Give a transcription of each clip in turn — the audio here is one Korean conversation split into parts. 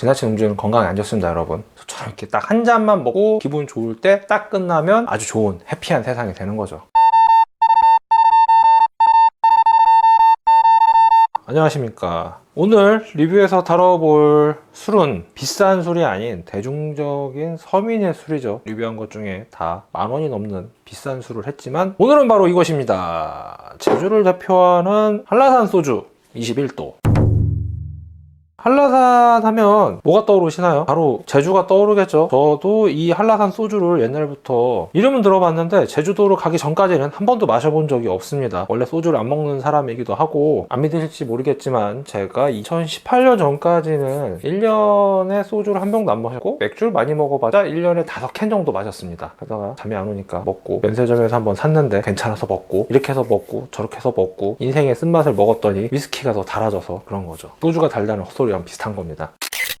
지나친 음주는 건강에 안 좋습니다 여러분. 저처럼 이렇게 딱 한 잔만 먹고 기분 좋을 때 딱 끝나면 아주 좋은 해피한 세상이 되는 거죠. 안녕하십니까. 오늘 리뷰에서 다뤄볼 술은 비싼 술이 아닌 대중적인 서민의 술이죠. 리뷰한 것 중에 다 만 원이 넘는 비싼 술을 했지만 오늘은 바로 이것입니다. 제주를 대표하는 한라산 소주 21도 한라산 하면 뭐가 떠오르시나요? 바로 제주가 떠오르겠죠. 저도 이 한라산 소주를 옛날부터 이름은 들어봤는데 제주도로 가기 전까지는 한 번도 마셔본 적이 없습니다. 원래 소주를 안 먹는 사람이기도 하고 안 믿으실지 모르겠지만 제가 2018년 전까지는 1년에 소주를 한 병도 안 마셨고 맥주를 많이 먹어봤자 1년에 5캔 정도 마셨습니다. 그러다가 잠이 안 오니까 먹고 면세점에서 한번 샀는데 괜찮아서 먹고 이렇게 해서 먹고 저렇게 해서 먹고 인생의 쓴맛을 먹었더니 위스키가 더 달아져서 그런 거죠. 소주가 달다는 헛소리 랑 비슷한 겁니다.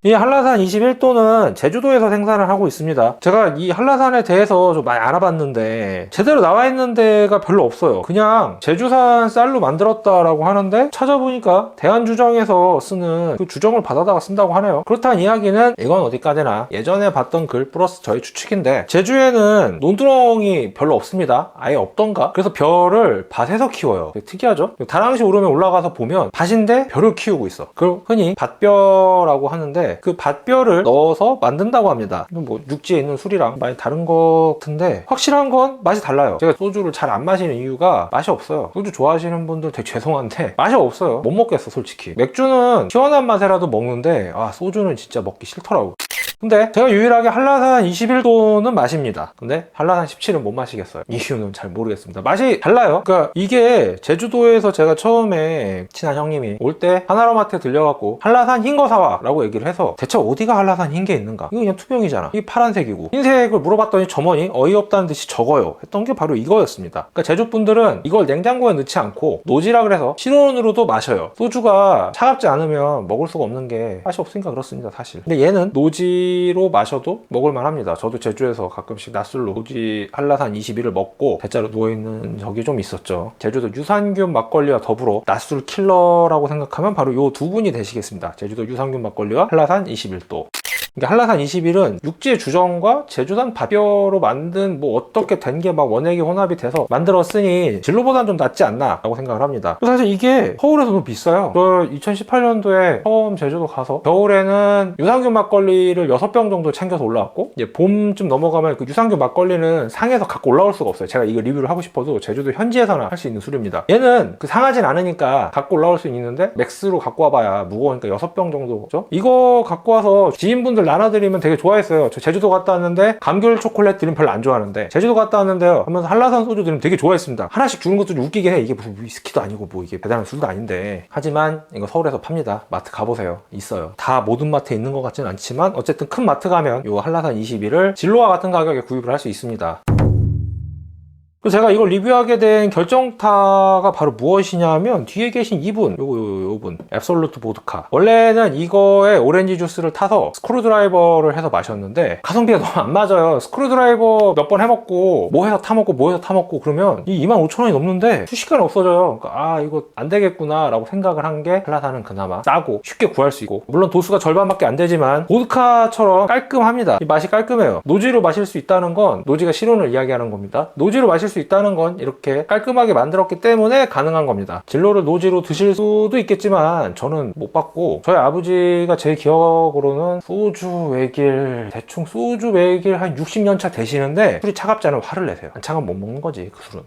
이 한라산 21도는 제주도에서 생산을 하고 있습니다. 제가 이 한라산에 대해서 좀 많이 알아봤는데 제대로 나와 있는 데가 별로 없어요. 그냥 제주산 쌀로 만들었다라고 하는데 찾아보니까 대한주정에서 쓰는 그 주정을 받아다가 쓴다고 하네요. 그렇다는 이야기는 이건 어디까지나 예전에 봤던 글 플러스 저희 추측인데 제주에는 논두렁이 별로 없습니다. 아예 없던가? 그래서 별을 밭에서 키워요. 특이하죠? 다랑시 오르면 올라가서 보면 밭인데 별을 키우고 있어. 그걸 흔히 밭별라고 하는데 그 밭별을 넣어서 만든다고 합니다. 뭐 육지에 있는 술이랑 많이 다른 것 같은데 확실한 건 맛이 달라요. 제가 소주를 잘 안 마시는 이유가 맛이 없어요. 소주 좋아하시는 분들 되게 죄송한데 맛이 없어요. 못 먹겠어 솔직히. 맥주는 시원한 맛에라도 먹는데 아 소주는 진짜 먹기 싫더라고. 근데 제가 유일하게 한라산 21도는 마십니다. 근데 한라산 17은 못 마시겠어요. 이유는 잘 모르겠습니다. 맛이 달라요. 그러니까 이게 제주도에서 제가 처음에 친한 형님이 올 때 하나로마트에 들려갖고 한라산 흰 거 사와 라고 얘기를 해서 대체 어디가 한라산 흰 게 있는가? 이거 그냥 투명이잖아. 이게 파란색이고 흰색을 물어봤더니 점원이 어이없다는 듯이 적어요. 했던 게 바로 이거였습니다. 그러니까 제주 분들은 이걸 냉장고에 넣지 않고 노지라 그래서 실온으로도 마셔요. 소주가 차갑지 않으면 먹을 수가 없는 게 맛이 없으니까 그렇습니다. 사실. 근데 얘는 노지 노지로 마셔도 먹을만 합니다. 저도 제주에서 가끔씩 낮술로 노지 한라산 21을 먹고 대자로 누워있는 적이 좀 있었죠. 제주도 유산균 막걸리와 더불어 낮술 킬러라고 생각하면 바로 이 두 분이 되시겠습니다. 제주도 유산균 막걸리와 한라산 21도. 그러니까 한라산 21은 육지의 주정과 제주산 밭뼈로 만든 뭐 어떻게 된 게 막 원액이 혼합이 돼서 만들었으니 진로보다는 좀 낫지 않나 라고 생각을 합니다. 사실 이게 서울에서 너무 비싸요. 저 2018년도에 처음 제주도 가서 겨울에는 유산균 막걸리를 6병 정도 챙겨서 올라왔고 이제 봄쯤 넘어가면 그 유산균 막걸리는 상해서 갖고 올라올 수가 없어요. 제가 이거 리뷰를 하고 싶어도 제주도 현지에서나 할 수 있는 술입니다. 얘는 그 상하진 않으니까 갖고 올라올 수 있는데 맥스로 갖고 와봐야 무거우니까 6병 정도 죠. 이거 갖고 와서 지인분들 나눠드리면 되게 좋아했어요. 저 제주도 갔다 왔는데 감귤 초콜릿 드리면 별로 안 좋아하는데 제주도 갔다 왔는데요. 하면서 한라산 소주 드리면 되게 좋아했습니다. 하나씩 주는 것도 좀 웃기긴 해. 이게 무슨 위스키도 아니고 뭐 이게 대단한 술도 아닌데. 하지만 이거 서울에서 팝니다. 마트 가보세요. 있어요. 다 모든 마트에 있는 것 같지는 않지만 어쨌든 큰 마트 가면 요 한라산 21을 진로와 같은 가격에 구입을 할 수 있습니다. 제가 이걸 리뷰하게 된 결정타가 바로 무엇이냐면 뒤에 계신 이분 요거 요, 요분 앱솔루트 보드카 원래는 이거에 오렌지 주스를 타서 스크루드라이버를 해서 마셨는데 가성비가 너무 안 맞아요. 스크루드라이버 몇 번 해먹고 뭐 해서 타먹고 뭐 해서 타먹고 그러면 이 25,000원이 넘는데 수식간에 없어져요. 그러니까 아 이거 안 되겠구나 라고 생각을 한게 한라산은 그나마 싸고 쉽게 구할 수 있고. 물론 도수가 절반밖에 안 되지만 보드카처럼 깔끔합니다. 이 맛이 깔끔해요. 노지로 마실 수 있다는 건 노지가 실온을 이야기하는 겁니다. 노지로 마실 수 있다는 건 이렇게 깔끔하게 만들었기 때문에 가능한 겁니다. 진로를 노지로 드실 수도 있겠지만 저는 못 봤고 저희 아버지가 제 기억으로는 소주 외길 대충 소주 외길 한 60년 차 되시는데 술이 않으면 화를 내세요. 안 차가면 못 먹는 거지 그 술은.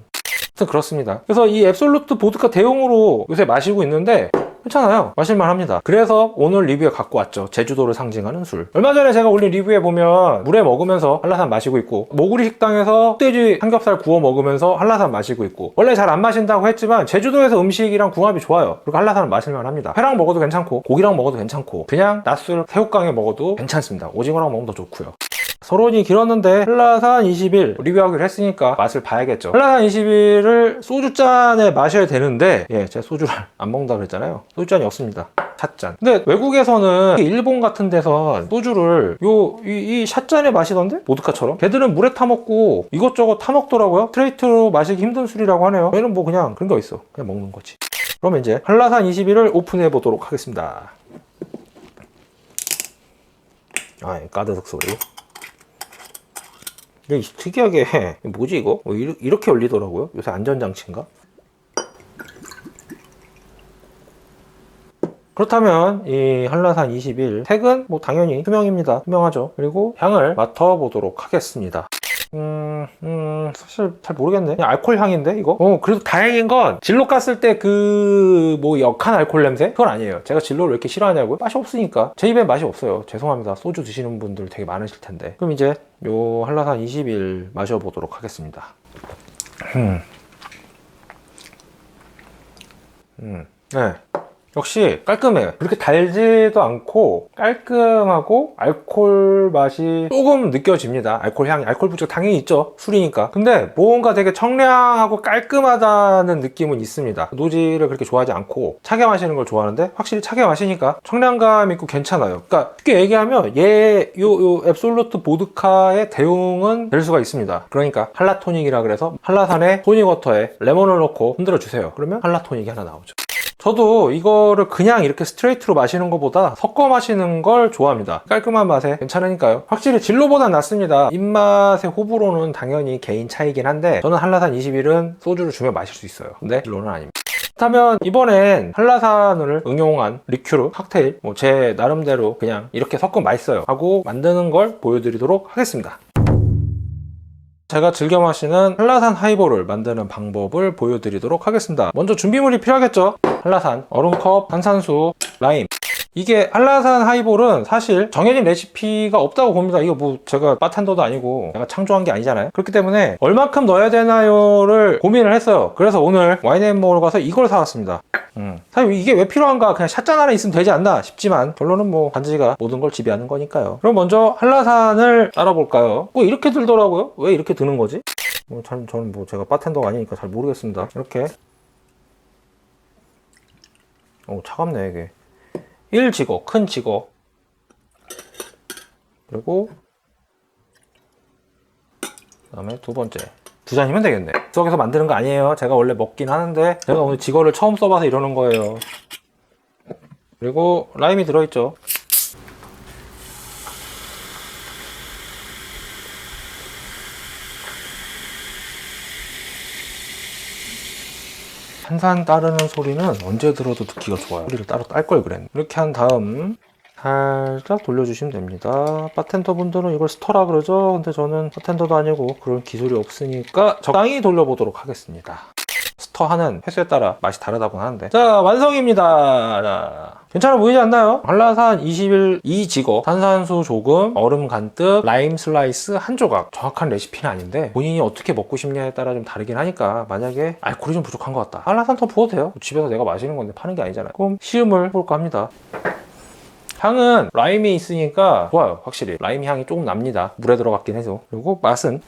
그렇습니다. 그래서 이 앱솔루트 보드카 대용으로 요새 마시고 있는데 괜찮아요. 마실만 합니다. 그래서 오늘 리뷰에 갖고 왔죠. 제주도를 상징하는 술. 얼마 전에 제가 올린 리뷰에 보면 물에 먹으면서 한라산 마시고 있고 모구리 식당에서 흑돼지 삼겹살 구워 먹으면서 한라산 마시고 있고 원래 잘 안 마신다고 했지만 제주도에서 음식이랑 궁합이 좋아요. 그리고 한라산을 마실만 합니다. 회랑 먹어도 괜찮고 고기랑 먹어도 괜찮고 그냥 낮술 새우깡에 먹어도 괜찮습니다. 오징어랑 먹으면 더 좋고요. 서론이 길었는데 한라산 21 리뷰하기로 했으니까 맛을 봐야겠죠. 한라산 21을 소주잔에 마셔야 되는데 예 제가 소주를 안 먹는다 그랬잖아요. 소주잔이 없습니다. 샷잔. 근데 외국에서는 일본 같은 데선 소주를 요이 이 샷잔에 마시던데? 보드카처럼? 걔들은 물에 타먹고 이것저것 타먹더라고요. 스트레이트로 마시기 힘든 술이라고 하네요. 얘는 뭐 그냥 그런 거 있어. 그냥 먹는 거지. 그러면 이제 한라산 21을 오픈해 보도록 하겠습니다. 아, 이 까드득 소리. 근데 이 특이하게 뭐지 이거? 뭐 이르- 이렇게 열리더라고요. 요새 안전장치인가? 그렇다면 이 한라산 21 색은 뭐 당연히 투명입니다. 투명하죠. 그리고 향을 맡아보도록 하겠습니다. 음, 음, 사실 잘 모르겠네. 그냥 알코올 향인데, 이거? 어, 그래도 다행인 건, 진로 깠을 때 그, 뭐, 역한 알코올 냄새? 그건 아니에요. 제가 진로를 왜 이렇게 싫어하냐고요? 맛이 없으니까. 제 입에 맛이 없어요. 죄송합니다. 소주 드시는 분들 되게 많으실 텐데. 그럼 이제, 요 한라산 20일 마셔보도록 하겠습니다. 음. 음. 네. 역시 깔끔해요. 그렇게 달지도 않고 깔끔하고 알코올 맛이 조금 느껴집니다. 알코올 향이, 알코올 부주가 당연히 있죠. 술이니까. 근데 뭔가 되게 청량하고 깔끔하다는 느낌은 있습니다. 노지를 그렇게 좋아하지 않고 차게 마시는 걸 좋아하는데 확실히 차게 마시니까 청량감 있고 괜찮아요. 그러니까 쉽게 얘기하면 얘, 요, 요 앱솔루트 보드카의 대용은 될 수가 있습니다. 그러니까 한라토닉이라 그래서 한라산에 토닉워터에 레몬을 넣고 흔들어 주세요. 그러면 한라토닉이 하나 나오죠. 저도 이거를 그냥 이렇게 스트레이트로 마시는 것보다 섞어 마시는 걸 좋아합니다. 깔끔한 맛에 괜찮으니까요. 확실히 진로보다 낫습니다. 입맛의 호불호는 당연히 개인 차이긴 한데 저는 한라산 21은 소주를 주면 마실 수 있어요. 근데 진로는 아닙니다. 그렇다면 이번엔 한라산을 응용한 리큐르 칵테일 뭐 제 나름대로 그냥 이렇게 섞으면 맛있어요 하고 만드는 걸 보여드리도록 하겠습니다. 제가 즐겨 마시는 한라산 하이볼을 만드는 방법을 보여드리도록 하겠습니다. 먼저 준비물이 필요하겠죠? 한라산, 얼음컵, 탄산수, 라임. 이게 한라산 하이볼은 사실 정해진 레시피가 없다고 봅니다. 이거 뭐 제가 바텐더도 아니고 제가 창조한 게 아니잖아요. 그렇기 때문에 얼만큼 넣어야 되나요를 고민을 했어요. 그래서 오늘 와인앤모를 가서 이걸 사왔습니다. 음. 사실 이게 왜 필요한가? 그냥 샷잔 하나 있으면 되지 않나 싶지만 결론은 뭐 반지가 모든 걸 지배하는 거니까요. 그럼 먼저 한라산을 따라볼까요? 뭐 이렇게 들더라고요. 왜 이렇게 드는 거지? 뭐 잘, 저는 뭐 제가 바텐더가 아니니까 잘 모르겠습니다. 이렇게. 오, 차갑네, 이게. 1지거, 큰 지거. 그리고, 그 다음에 두 번째. 두 잔이면 되겠네. 구석에서 만드는 거 아니에요. 제가 원래 먹긴 하는데, 제가 오늘 지거를 처음 써봐서 이러는 거예요. 그리고 라임이 들어있죠. 한산 따르는 소리는 언제 들어도 듣기가 좋아요. 소리를 따로 딸 걸 그랬네. 이렇게 한 다음 살짝 돌려주시면 됩니다. 바텐더 분들은 이걸 스터라 그러죠. 근데 저는 바텐더도 아니고 그런 기술이 없으니까 적당히 돌려보도록 하겠습니다. 스터하는 횟수에 따라 맛이 다르다고 하는데 자 완성입니다 자, 괜찮아 보이지 않나요? 한라산 21 2지거 탄산수 조금 얼음 간뜩 라임 슬라이스 한 조각. 정확한 레시피는 아닌데 본인이 어떻게 먹고 싶냐에 따라 좀 다르긴 하니까 만약에 알코올이 좀 부족한 것 같다. 한라산 더 부어도 돼요. 집에서 내가 마시는 건데 파는 게 아니잖아요. 그럼 시음을 해볼까 합니다. 향은 라임이 있으니까 좋아요 확실히. 라임 향이 조금 납니다. 물에 들어갔긴 해서 그리고 맛은?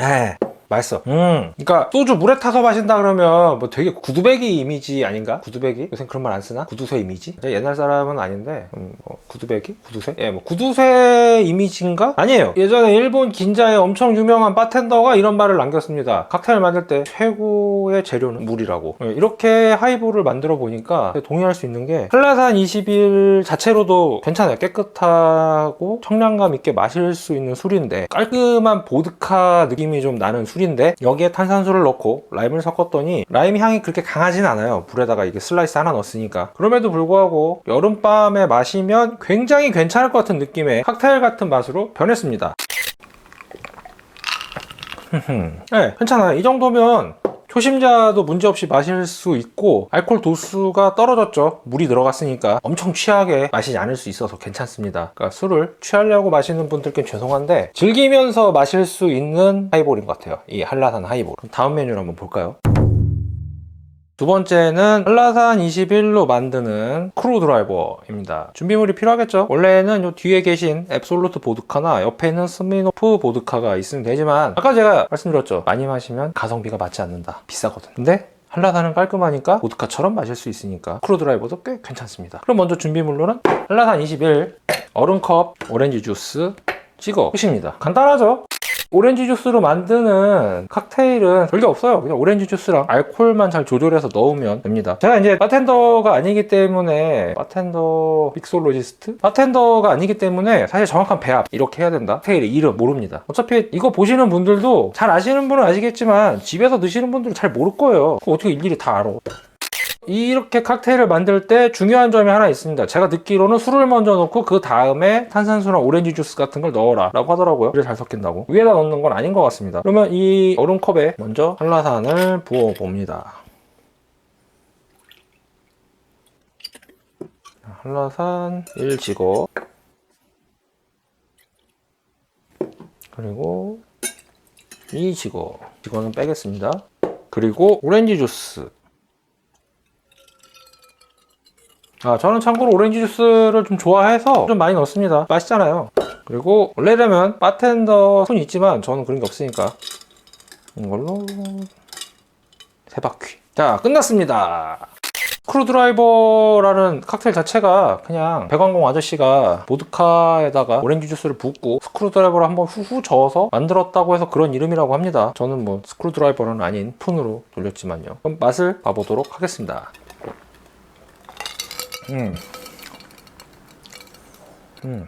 에 맛있어. 음. 그러니까 소주 물에 타서 마신다 그러면 뭐 되게 구두배기 이미지 아닌가? 구두배기? 요새 그런 말 안 쓰나? 구두쇠 이미지? 옛날 사람은 아닌데 음, 뭐 구두배기? 구두쇠? 예, 뭐 구두쇠 이미지인가? 아니에요. 예전에 일본 긴자에 엄청 유명한 바텐더가 이런 말을 남겼습니다. 칵테일 만들 때 최고의 재료는 물이라고. 예, 이렇게 하이볼을 만들어 보니까 동의할 수 있는 게 한라산 21 자체로도 괜찮아요. 깨끗하고 청량감 있게 마실 수 있는 술인데 깔끔한 보드카 느낌이 좀 나는 술 인데 여기에 탄산수를 넣고 라임을 섞었더니 라임 향이 그렇게 강하진 않아요. 불에다가 이게 슬라이스 하나 넣었으니까. 그럼에도 불구하고 여름밤에 마시면 굉장히 괜찮을 것 같은 느낌의 칵테일 같은 맛으로 변했습니다. 네, 괜찮아요. 이 정도면 초심자도 문제없이 마실 수 있고 알코올 도수가 떨어졌죠. 물이 들어갔으니까 엄청 취하게 마시지 않을 수 있어서 괜찮습니다. 그러니까 술을 취하려고 마시는 분들께 죄송한데 즐기면서 마실 수 있는 하이볼인 것 같아요. 이 한라산 하이볼. 그럼 다음 메뉴를 한번 볼까요? 두 번째는 한라산 21로 만드는 크루 드라이버입니다. 준비물이 필요하겠죠? 원래는 요 뒤에 계신 앱솔루트 보드카나 옆에 있는 스미노프 보드카가 있으면 되지만 아까 제가 말씀드렸죠. 많이 마시면 가성비가 맞지 않는다. 비싸거든. 근데 한라산은 깔끔하니까 보드카처럼 마실 수 있으니까 크루 드라이버도 꽤 괜찮습니다. 그럼 먼저 준비물로는 한라산 21 얼음컵 오렌지 주스 찍어 끝입니다. 간단하죠? 오렌지 주스로 만드는 칵테일은 별게 없어요. 그냥 오렌지 주스랑 알코올만 잘 조절해서 넣으면 됩니다. 제가 이제 바텐더가 아니기 때문에 바텐더 빅솔로지스트? 바텐더가 아니기 때문에 사실 정확한 배합 이렇게 해야 된다. 칵테일의 이름 모릅니다. 어차피 이거 보시는 분들도 잘 아시는 분은 아시겠지만 집에서 드시는 분들은 잘 모를 거예요. 어떻게 일일이 다 알아? 이렇게 칵테일을 만들 때 중요한 점이 하나 있습니다. 제가 듣기로는 술을 먼저 넣고 그 다음에 탄산수나 오렌지 주스 같은 걸 넣어라 라고 하더라고요. 그래 잘 섞인다고. 위에다 넣는 건 아닌 것 같습니다. 그러면 이 얼음컵에 먼저 한라산을 부어 봅니다. 한라산 1지거 그리고 2지거 지거는 빼겠습니다. 그리고 오렌지 주스 아, 저는 참고로 오렌지 주스를 좀 좋아해서 좀 많이 넣습니다. 맛있잖아요. 그리고 원래라면 바텐더 손이 있지만 저는 그런 게 없으니까 이걸로 세 바퀴. 자, 끝났습니다. 스크루드라이버라는 칵테일 자체가 그냥 배관공 아저씨가 보드카에다가 오렌지 주스를 붓고 스크루드라이버를 한번 후후 저어서 만들었다고 해서 그런 이름이라고 합니다. 저는 뭐 스크루드라이버는 아닌 푼으로 돌렸지만요. 그럼 맛을 봐보도록 하겠습니다. 음. 음.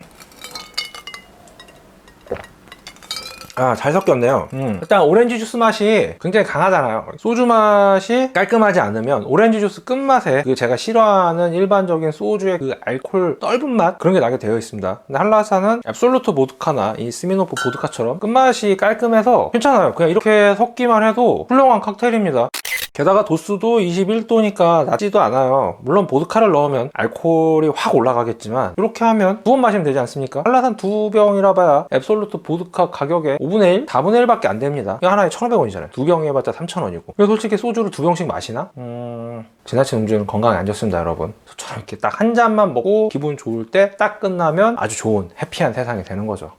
아, 잘 섞였네요. 음. 일단 오렌지 주스 맛이 굉장히 강하잖아요. 소주 맛이 깔끔하지 않으면 오렌지 주스 끝맛에 그 제가 싫어하는 일반적인 소주의 그 알콜 떫은 맛 그런 게 나게 되어 있습니다. 근데 한라산은 앱솔루트 보드카나 이 스미노프 보드카처럼 끝맛이 깔끔해서 괜찮아요. 그냥 이렇게 섞기만 해도 훌륭한 칵테일입니다. 게다가 도수도 21도니까 낮지도 않아요. 물론 보드카를 넣으면 알코올이 확 올라가겠지만 이렇게 하면 두 번 마시면 되지 않습니까? 한라산 두 병이라 봐야 앱솔루트 보드카 가격에 5분의 1? 4분의 1밖에 안 됩니다. 이거 하나에 1,500원이잖아요. 두 병 해봤자 3,000원이고. 그래서 솔직히 소주를 두 병씩 마시나? 음... 지나친 음주는 건강에 안 좋습니다, 여러분. 저처럼 이렇게 딱 한 잔만 먹고 기분 좋을 때 딱 끝나면 아주 좋은 해피한 세상이 되는 거죠.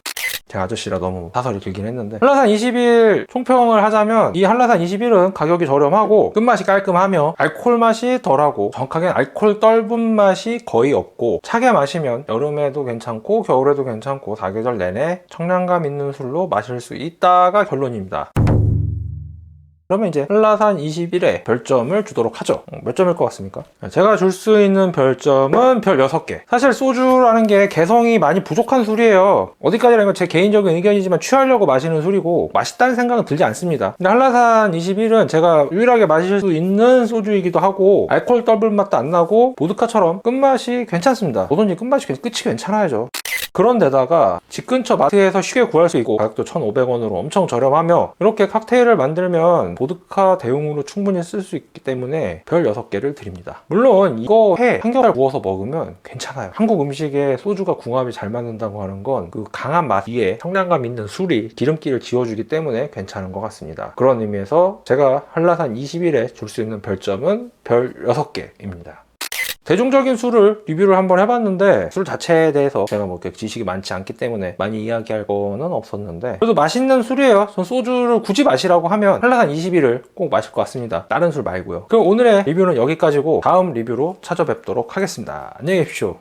제가 아저씨라 너무 사설이 길긴 했는데 한라산 21 총평을 하자면 이 한라산 21은 가격이 저렴하고 끝맛이 깔끔하며 알코올 맛이 덜하고 정확하게 알코올 떫은 맛이 거의 없고 차게 마시면 여름에도 괜찮고 겨울에도 괜찮고 사계절 내내 청량감 있는 술로 마실 수 있다가 결론입니다. 그러면 이제 한라산 21에 별점을 주도록 하죠. 어, 몇 점일 것 같습니까? 제가 줄 수 있는 별점은 별 6개. 사실 소주라는 게 개성이 많이 부족한 술이에요. 어디까지나 이건 제 개인적인 의견이지만 취하려고 마시는 술이고 맛있다는 생각은 들지 않습니다. 근데 한라산 21은 제가 유일하게 마실 수 있는 소주이기도 하고 알코올 떫은 맛도 안 나고 보드카처럼 끝맛이 괜찮습니다. 뭐든지 끝맛이 괜- 끝이 괜찮아야죠. 그런데다가 집 근처 마트에서 쉽게 구할 수 있고 가격도 1,500원으로 엄청 저렴하며 이렇게 칵테일을 만들면 보드카 대용으로 충분히 쓸 수 있기 때문에 별 6개를 드립니다. 물론 이거 해 삼겹살 구워서 먹으면 괜찮아요. 한국 음식에 소주가 궁합이 잘 맞는다고 하는 건 그 강한 맛 위에 청량감 있는 술이 기름기를 지워주기 때문에 괜찮은 것 같습니다. 그런 의미에서 제가 한라산 21에 줄 수 있는 별점은 별 6개입니다. 대중적인 술을 리뷰를 한번 해봤는데 술 자체에 대해서 제가 뭐 그렇게 지식이 많지 않기 때문에 많이 이야기할 거는 없었는데 그래도 맛있는 술이에요. 전 소주를 굳이 마시라고 하면 한라산 21을 꼭 마실 것 같습니다. 다른 술 말고요. 그럼 오늘의 리뷰는 여기까지고 다음 리뷰로 찾아뵙도록 하겠습니다. 안녕히 계십시오.